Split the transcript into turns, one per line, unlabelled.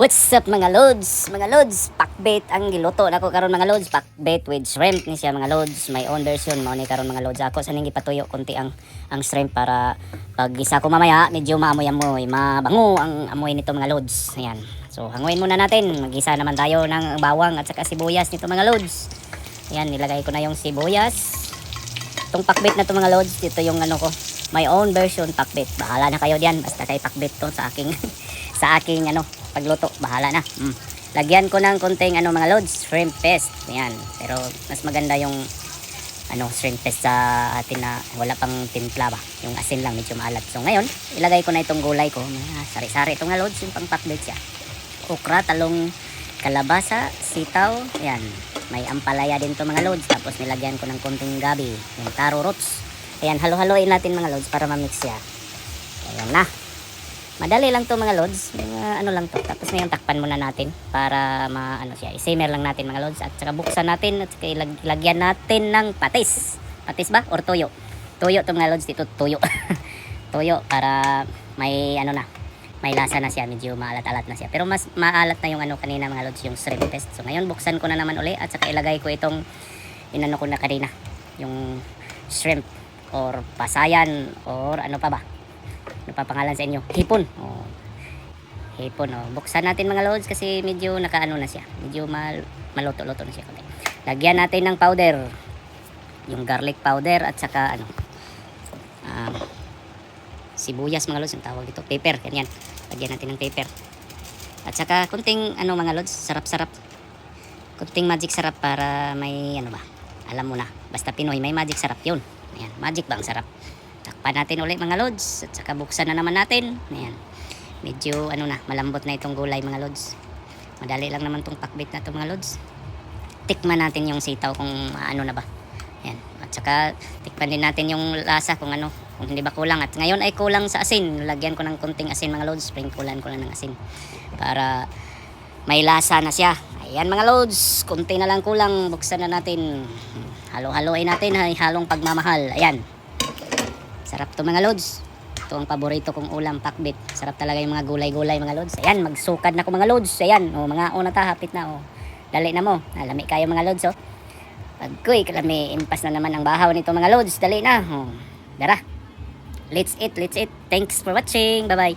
What's up mga loads? Mga loads, pakbait ang giluto nako karon mga loads, pakbait with shrimp ni siya mga loads. May own version mo ni karon mga loads. Ako sa ning gipatuyo konti ang ang shrimp para pag isa ko mamaya medyo maamoy-amoy, mabango ang amoy nito mga loads. Ayan. So hanguin muna natin. Magisa naman tayo ng bawang at saka sibuyas nito mga loads. Ayan, nilagay ko na yung sibuyas. Itong pakbit na to mga loads, dito yung ano ko, my own version pakbit. Bahala na kayo diyan, basta kay pakbit to sa aking sa aking ano, pagluto, bahala na. Mm. Lagyan ko ng konting ano mga loads, shrimp paste. Ayan, pero mas maganda yung ano, shrimp paste sa atin na wala pang timpla ba. Yung asin lang medyo maalat. So ngayon, ilagay ko na itong gulay ko. Mga Sari-sari itong mga loads, yung pang pakbit siya. Okra, talong, kalabasa, sitaw, ayan. May ampalaya din to mga loads. Tapos nilagyan ko ng konting gabi, yung taro roots. Ayan, halo-haloin natin mga loads para ma-mix siya. Ayan na. Madali lang to mga loads. Mga ano lang to. Tapos ngayon takpan muna natin para ma ano siya. I-simmer lang natin mga loads at saka buksan natin at saka ilag- ilagyan natin ng patis. Patis ba or toyo? Toyo to mga loads dito toyo. toyo para may ano na may lasa na siya, medyo maalat-alat na siya. Pero mas maalat na yung ano kanina mga lods, yung shrimp paste. So ngayon buksan ko na naman uli at saka ilagay ko itong inano ko na kanina, yung shrimp or pasayan or ano pa ba? Ano pa pangalan sa inyo? Hipon. Oh. Hipon oh. Buksan natin mga lods kasi medyo nakaano na siya. Medyo mal maluto-luto na siya konti. Lagyan natin ng powder. Yung garlic powder at saka ano um, sibuyas mga lods, ang tawag dito, pepper, ganyan. Lagyan natin ng pepper. At saka kunting ano mga lods, sarap-sarap. Kunting magic sarap para may ano ba, alam mo na. Basta Pinoy, may magic sarap yun. Ayan, magic bang sarap. Takpan natin ulit mga lods. At saka buksan na naman natin. Ayan. Medyo ano na, malambot na itong gulay mga lods. Madali lang naman tong pakbit na to mga lods. Tikman natin yung sitaw kung ano na ba. Ayan. At saka tikman din natin yung lasa kung ano, kung hindi ba kulang. At ngayon ay kulang sa asin. Lagyan ko ng konting asin mga lods. Sprinklean ko lang ng asin. Para may lasa na siya. Ayan mga lods. Konti na lang kulang. Buksan na natin. Halo-haloin natin. Halong pagmamahal. Ayan. Sarap to mga lods. Ito ang paborito kong ulam, pakbit. Sarap talaga yung mga gulay-gulay mga lods. Ayan, magsukad na ko mga lods. Ayan, o, mga una ta, hapit na. O. Dali na mo. Nalami kayo mga lods. Oh. Pagkoy, kalami, impas na naman ang bahaw nito mga loads. Dali na. Oh. Dara. Let's eat, let's eat. Thanks for watching. Bye-bye.